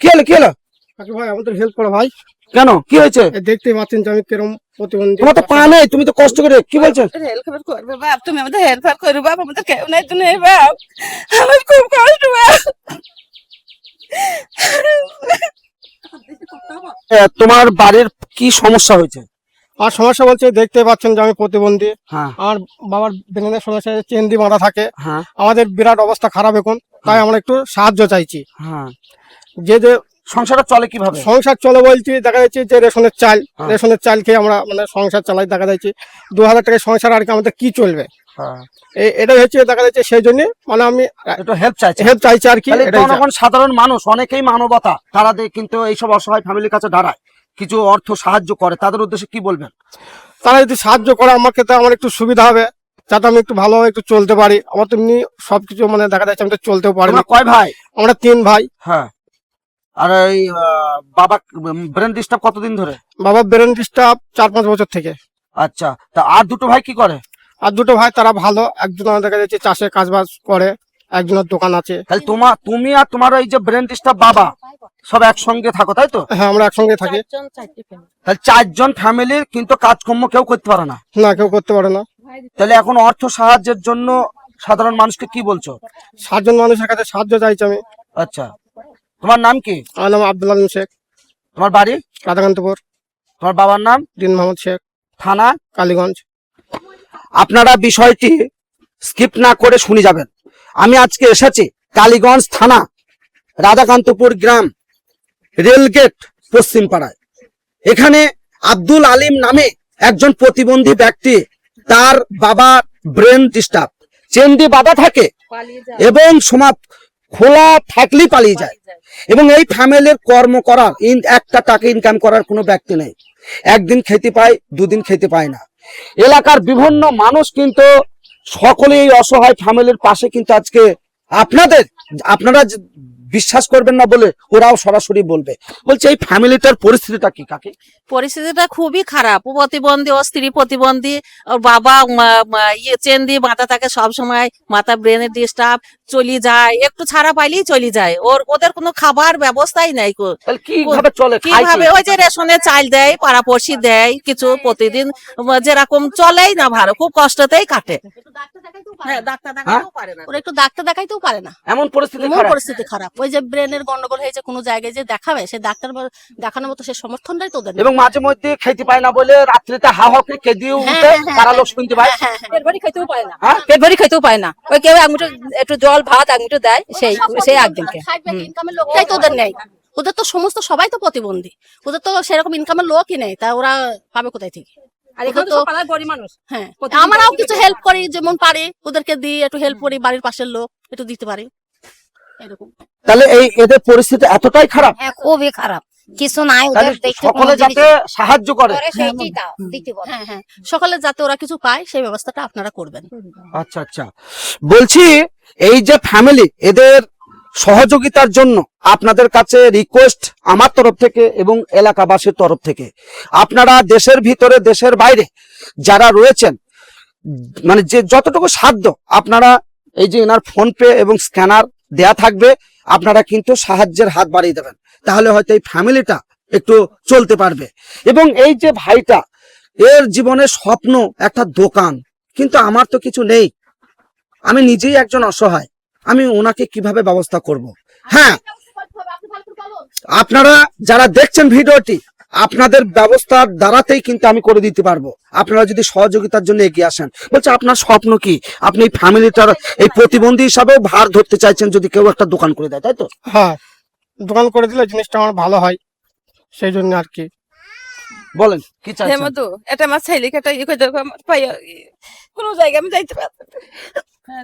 কি হলো কি হলো? কাকু ভাই আমাদের হেল্প করো ভাই। কেন? কি হয়েছে? দেখতে পাচ্ছেন আমি কিরম প্রতিবন্ধী। তোমার তো পা নেই তুমি তো কষ্ট করে কি বলছো? হেল্প করবে বাপ তুমি আমাদের হেল্প করো বাপ আমাদের কেউ নাই তো নেই বাপ। আমার খুব কষ্ট বাপ। তোমার বাড়ির কি সমস্যা হয়েছে? আর সমস্যা বলছে দেখতে পাচ্ছেন যে আমি প্রতিবন্ধী। হ্যাঁ। আমার বাবার ব্রেনের সমস্যা চেন দিয়ে বাঁধা থাকে। হ্যাঁ। আমাদের বিরাট অবস্থা খারাপ এখন তাই আমরা একটু সাহায্য চাইছি। হ্যাঁ। যে যে সংসারটা চলে কীভাবে? সংসার চলে বলছি দেখা যাচ্ছে যে রেশনের চাল হ্যাঁ। রেশনের চাল খেয়ে আমরা মানে সংসার চালাই দেখা যাচ্ছে দু হাজার টাকায় সংসার আর কি আমাদের কি চলবে? হ্যাঁ। এটাই হচ্ছে দেখা যাচ্ছে সেই জন্য মানে আমি একটু হেল্প চাইছি। হেল্প চাইছি আর কি জনগণ সাধারণ মানুষ অনেকেই মানবতা তারা কিন্তু এইসব অসহায় ফ্যামিলির কাছে দাঁড়ায়। কিছু অর্থ সাহায্য করে তাদের উদ্দেশ্যে কি বলবেন? তারা যদি সাহায্য করে আমাকে তো আমার একটু সুবিধা হবে যাতে আমি একটু ভালোভাবে একটু চলতে পারি। আমার তো এমনি সবকিছু মানে দেখা যাচ্ছে আমি তো চলতেও পারি না। কয় ভাই? আমরা তিন ভাই। হ্যাঁ। আর এই বাবা ব্রেন ডিস্টার্ব কতদিন ধরে? বাবা ব্রেন ডিস্টার্ব চার পাঁচ বছর থেকে। আচ্ছা তা আর দুটো ভাই কি করে? আর দুটো ভাই তারা ভালো। একজন আমার দেখা যাচ্ছে চাষে কাজবাজ করে একজনের দোকান আছে। তাহলে তোমার তুমি আর তোমার এই যে ব্রেন ডিস্টার্ব বাবা সব একসঙ্গে থাকো তাই তো? হ্যাঁ আমরা একসঙ্গে থাকি। তাহলে চারজন ফ্যামিলির কিন্তু কাজকর্ম কেউ করতে পারে না। না কেউ করতে পারে না। তাহলে এখন অর্থ সাহায্যের জন্য সাধারণ মানুষকে কি বলছো? সাতজন মানুষের কাছে সাহায্য চাইছি আমি। আচ্ছা। তোমার নাম কি? আমার নাম আব্দুল আলম শেখ। তোমার বাড়ি? রাধাকান্তপুর। তোমার বাবার নাম? দিন মোহাম্মদ শেখ। থানা? কালীগঞ্জ। আপনারা বিষয়টি স্কিপ না করে শুনে যাবেন। আমি আজকে এসেছি কালীগঞ্জ থানা রাধাকান্তপুর গ্রাম রেলগেট পশ্চিম পাড়ায়। এখানে আব্দুল আলিম নামে একজন প্রতিবন্ধী ব্যক্তি তার বাবা ব্রেন ডিস্টার্ব। চেন্দি বাধা থাকে এবং সমাপ খোলা থাকলেই পালিয়ে যায়। এবং এই ফ্যামিলির কর্ম করার একটা টাকা ইনকাম করার কোনো ব্যক্তি নেই। একদিন খেতে পায়, দুদিন খেতে পায় না। এলাকার বিভিন্ন মানুষ কিন্তু সকলেই অসহায় ফ্যামিলির পাশে কিন্তু আজকে আপনাদের, আপনারা বিশ্বাস করবেন না বলে ওরাও সরাসরি বলবে। বলছে এই ফ্যামিলিটার পরিস্থিতিটা কি কাকে? পরিস্থিতিটা খুবই খারাপ। প্রতিবন্ধী ও স্ত্রী প্রতিবন্ধী ওর বাবা ইয়ে চেন দিয়ে মাথা থাকে সব সময় মাথা ব্রেনের ডিস্টার্ব চলে যায় একটু ছাড়া পাইলেই চলে যায়। ওর ওদের কোনো খাবার ব্যবস্থাই নাই কীভাবে চলে? কীভাবে ওই যে রেশনে চাল দেয় পাড়াপড়শি দেয় কিছু প্রতিদিন যেরকম চলেই না ভালো খুব কষ্টতেই কাটে। হ্যাঁ ডাক্তার দেখাতেও পারে না। ওরা একটু ডাক্তার দেখাইতেও পারে না। এমন পরিস্থিতি পরিস্থিতি খারাপ। ওই যে ব্রেনের গন্ডগোল হয়েছে কোনো জায়গায় যে দেখাবে সে ডাক্তার দেখানোর মতো সে সমর্থনটাই তোদের এবং মাঝে মধ্যে খেতে পায় না বলে রাত্রিতে হা হা করে কেঁদিয়ে উঠে হ্যাঁ, হ্যাঁ, তারা লোক শুনতে পায়। হ্যাঁ, হ্যাঁ, পেট ভরি খাইতেও পারে না। হ্যাঁ? পেট ভরি খাইতেও পারে না। ওই কেউ মুঠো একটু জল ভাত মুঠো দেয় সেই সেই একদিনকে খাইবে ইনকামের লোকটাই তোদের নেই। ওদের তো সমস্ত সবাই তো প্রতিবন্ধী। ওদের তো সেরকম ইনকামের লোকই নেই তা ওরা পাবে কোথায় থেকে? হ্যাঁ। আমরাও কিছু হেল্প করি যেমন পারি ওদেরকে দিই একটু হেল্প করি বাড়ির পাশের লোক একটু দিতে পারি। এরকম। তাহলে এই এদের পরিস্থিতি এতটাই খারাপ? হ্যাঁ খুবই খারাপ। কিছু নাই সকলে যাতে সাহায্য করে। হ্যাঁ হ্যাঁ সকালে যাতে ওরা কিছু পায় সেই ব্যবস্থাটা আপনারা করবেন। আচ্ছা আচ্ছা। বলছি এই যে ফ্যামিলি এদের সহযোগিতার জন্য আপনাদের কাছে রিকোয়েস্ট আমার তরফ থেকে এবং এলাকাবাসীর তরফ থেকে আপনারা দেশের ভিতরে দেশের বাইরে যারা রয়েছেন মানে যে যতটুকু সাধ্য আপনারা এই যে এনার ফোন পে এবং স্ক্যানার দেয়া থাকবে, আপনারা কিন্তু সাহায্যের হাত বাড়িয়ে দেবেন। তাহলে হয়তো এই ফ্যামিলিটা একটু চলতে পারবে। এবং এই যে ভাইটা, এর জীবনের স্বপ্ন একটা দোকান, কিন্তু আমার তো কিছু নেই। আমি নিজেই একজন অসহায়। আমি ওনাকে কীভাবে ব্যবস্থা করব? হ্যাঁ আপনারা যারা দেখছেন ভিডিওটি আপনাদের ব্যবস্থার দ্বারাতেই কিন্তু আমি করে দিতে পারব। আপনারা যদি সহযোগিতার জন্য এগিয়ে আসেন। বলছে আপনার স্বপ্ন কি? আপনি এই ফ্যামিলিটার এই প্রতিবন্ধী হিসাবেও ভার ধরতে চাইছেন যদি কেউ একটা দোকান করে দেয় তাই তো? হ্যাঁ দোকান করে দিলে জিনিসটা আমার ভালো হয় সেই জন্য আর কি। বলেন কি হে চাইছেন এটা আমার ছেলেকে একটা ইয়ে কোনো জায়গায় আমি যাইতে। হ্যাঁ,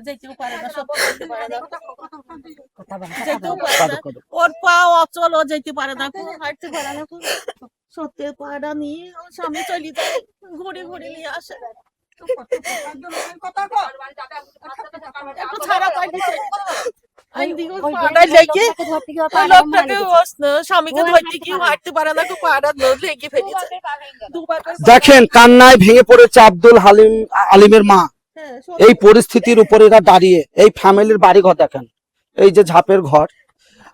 যেতেও পারে না, সব করতে পারে না। যেতেও পারে না। ওর পা অচল ও যেতে পারে না হাঁটতে পারে না পাড়া নিয়ে আমার স্বামী চলে যায় ঘুরে ঘুরে নিয়ে আসে। দেখেন কান্নায় ভেঙে পড়েছে আব্দুল হালিম আলিমের মা। হ্যাঁ, এই পরিস্থিতির উপরে এরা দাঁড়িয়ে, এই ফ্যামিলির বাড়ি ঘর দেখেন, এই যে ঝাপের ঘর,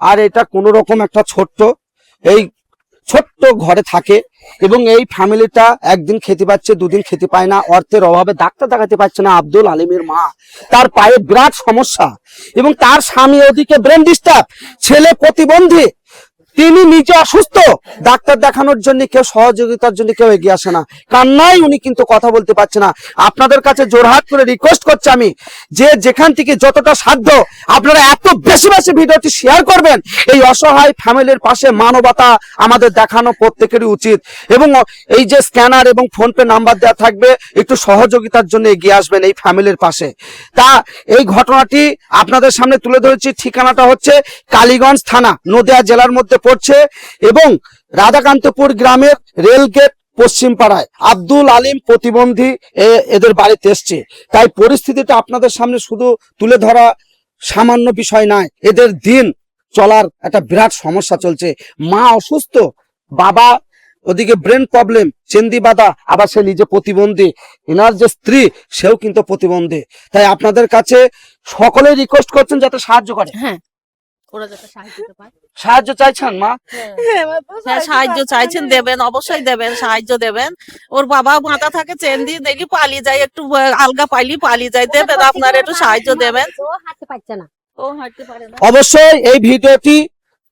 আর এটা কোনো রকম একটা ছোট্ট, এই ছোট্ট ঘরে থাকে, এবং এই ফ্যামিলিটা একদিন খেতে পাচ্ছে, দুদিন খেতে পায় না, অর্থের অভাবে ডাক্তার দেখাতে পারছে না, আব্দুল আলিমের মা, তার পায়ে বিরাট সমস্যা, এবং তার স্বামী ওদিকে ব্রেন ডিস্টার্ব ছেলে প্রতিবন্ধী তিনি নিজে অসুস্থ। ডাক্তার দেখানোর জন্য কেউ সহযোগিতার জন্য কেউ এগিয়ে আসে না। কান্নাই উনি কিন্তু কথা বলতে পারছে না। আপনাদের কাছে জোরহাট করে রিকোয়েস্ট করছি আমি যে যেখান থেকে যতটা সাধ্য আপনারা এত বেশি বেশি ভিডিওটি শেয়ার করবেন, এই অসহায় ফ্যামিলির পাশে মানবতা আমাদের দেখানো প্রত্যেকেরই উচিত। এবং এই যে স্ক্যানার এবং ফোন পে নাম্বার দেওয়া থাকবে, একটু সহযোগিতার জন্য এগিয়ে আসবেন এই ফ্যামিলির পাশে। তা এই ঘটনাটি আপনাদের সামনে তুলে ধরেছি। ঠিকানাটা হচ্ছে কালীগঞ্জ থানা, নদিয়া জেলার মধ্যে পড়ছে। এবং রাধাকান্তপুর গ্রামের রেলগেট পশ্চিম পাড়ায় আব্দুল আলিম প্রতিবন্ধী এদের বাড়িতে এসছে। তাই পরিস্থিতিটা আপনাদের সামনে শুধু তুলে ধরা সামান্য বিষয় নয়, এদের দিন চলার একটা বিরাট সমস্যা চলছে। মা অসুস্থ, বাবা ওদিকে ব্রেন প্রবলেম চেন্দি বাদা আবার সে নিজে প্রতিবন্ধী। এনার যে স্ত্রী, সেও কিন্তু প্রতিবন্ধী। তাই আপনাদের কাছে সকলে রিকোয়েস্ট করছেন যাতে সাহায্য করে। হ্যাঁ। ওরা যাতে সাহায্য করতে সাহায্য চাইছেন মা? হ্যাঁ। সাহায্য চাইছেন। দেবেন অবশ্যই দেবেন সাহায্য দেবেন। ওর বাবা মাথা থাকে চেন দিয়ে দেখি পালিয়ে যায় একটু আলগা পাইলি পালিয়ে যায়। দেবেন আপনার একটু সাহায্য দেবেন। ও হাঁটতে পারছে না। ও হাঁটতে পারে না। অবশ্যই এই ভিডিওটি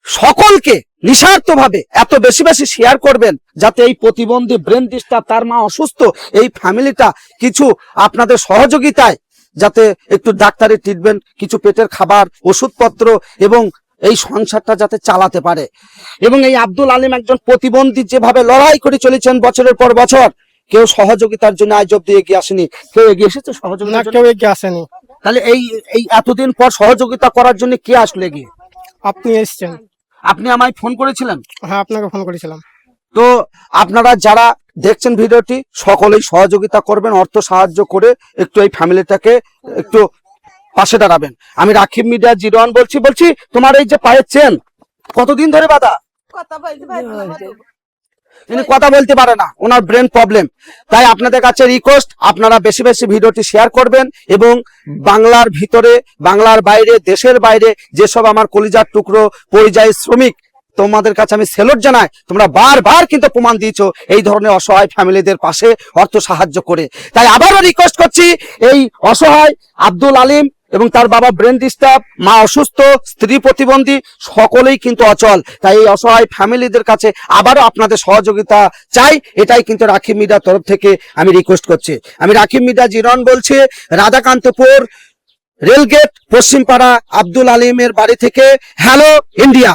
সকলকে নিঃস্বার্থ ভাবে এত বেশি বেশি শেয়ার করবেন যাতে এই প্রতিবন্ধী ব্রেন ডিস্টার্ব তার মা অসুস্থ এই ফ্যামিলিটা কিছু আপনাদের সহযোগিতায় যাতে একটু ডাক্তারি ট্রিটমেন্ট কিছু পেটের খাবার ওষুধপত্র এবং এই সংসারটা যাতে চালাতে পারে। এবং এই আব্দুল আলিম একজন প্রতিবন্ধী যেভাবে লড়াই করে চলেছেন বছরের পর বছর কেউ সহযোগিতার জন্য আজ অব্দি এগিয়ে আসেনি। কেউ এগিয়ে এসেছে সহযোগিতা কেউ এগিয়ে আসেনি। তাহলে এই এই এতদিন পর সহযোগিতা করার জন্য কে আসলে এগিয়ে? আপনি এসছেন। আপনি আমায় ফোন করেছিলেন? হ্যাঁ আপনাকে ফোন করেছিলাম। তো আপনারা যারা দেখছেন ভিডিওটি সকলেই সহযোগিতা করবেন অর্থ সাহায্য করে একটু এই ফ্যামিলিটাকে একটু পাশে দাঁড়াবেন। আমি রাখিব মিডিয়া জিরো বলছি বলছি তোমার এই যে পায়ের চেন কতদিন ধরে বাধা। তিনি কথা বলতে পারে না ওনার ব্রেন প্রবলেম। তাই আপনাদের কাছে রিকোয়েস্ট আপনারা বেশি বেশি ভিডিওটি শেয়ার করবেন এবং বাংলার ভিতরে বাংলার বাইরে দেশের বাইরে যেসব আমার কলিজার টুকরো পরিযায়ী শ্রমিক তোমাদের কাছে আমি সেলট জানাই। তোমরা বারবার কিন্তু প্রমাণ দিয়েছ এই ধরনের অসহায় ফ্যামিলিদের পাশে অর্থ সাহায্য করে। তাই আবারও রিকোয়েস্ট করছি, এই অসহায় আব্দুল আলিম এবং তার বাবা ব্রেন ডিস্টার্ব মা অসুস্থ, স্ত্রী প্রতিবন্ধী, সকলেই কিন্তু অচল। তাই এই অসহায় ফ্যামিলিদের কাছে আবারও আপনাদের সহযোগিতা চাই। এটাই কিন্তু রাখিব মিডিয়ার তরফ থেকে আমি রিকোয়েস্ট করছি। আমি রাখিব মিডিয়া জিরন বলছি, রাধাকান্তপুর রেলগেট, পশ্চিমপাড়া আব্দুল আলিমের বাড়ি থেকে, হ্যালো, ইন্ডিয়া।